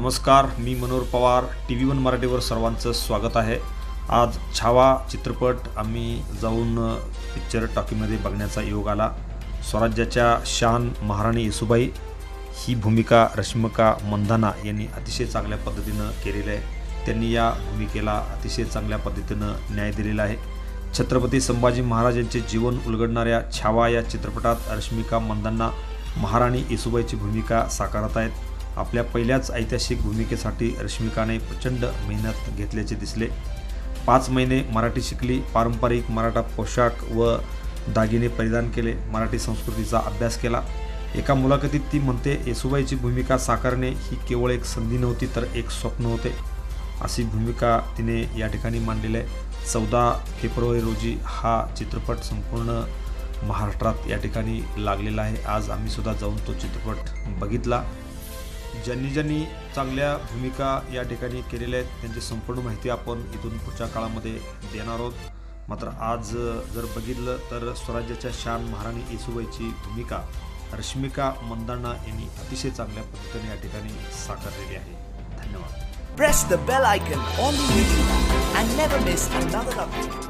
नमस्कार मी Manohar Pawar T V one मराठीवर सर्वांचं स्वागत आहे. आज छावा चित्रपट आम्ही जाऊन पिक्चर टॉकीमध्ये बघण्याचा योग आला. स्वराज्याच्या शान महाराणी येसुबाई ही भूमिका रश्मिका मंधाना यांनी अतिशय चांगल्या पद्धतीनं केलेली आहे. त्यांनी या भूमिकेला अतिशय चांगल्या पद्धतीनं न्याय दिलेला आहे. छत्रपती संभाजी महाराजांचे जीवन उलगडणाऱ्या छावा या चित्रपटात रश्मिका मंधाना महाराणी येसुबाईची भूमिका साकारत आहेत. आपल्या पहिल्याच ऐतिहासिक भूमिकेसाठी रश्मिकाने प्रचंड मेहनत घेतल्याचे दिसले. पाच महिने मराठी शिकली पारंपरिक मराठा पोशाख व दागिने परिधान केले मराठी संस्कृतीचा अभ्यास केला. एका मुलाखतीत ती म्हणते येसुबाईची भूमिका साकारणे ही केवळ एक संधी नव्हती तर एक स्वप्न होते. अशी भूमिका तिने या ठिकाणी मांडलेली आहे. चौदा फेब्रुवारी रोजी हा चित्रपट संपूर्ण महाराष्ट्रात या ठिकाणी लागलेला आहे. आज आम्हीसुद्धा जाऊन तो चित्रपट बघितला. ज्यांनी ज्यांनी चांगल्या भूमिका या ठिकाणी केलेल्या आहेत त्यांची संपूर्ण माहिती आपण इथून पुढच्या काळामध्ये देणार आहोत. मात्र आज जर बघितलं तर स्वराज्याच्या शान महाराणी येसुबाईची भूमिका रश्मिका मंदाणा यांनी अतिशय चांगल्या पद्धतीने या ठिकाणी साकारलेली आहे. धन्यवाद. Press the bell icon on the YouTube and never miss another update.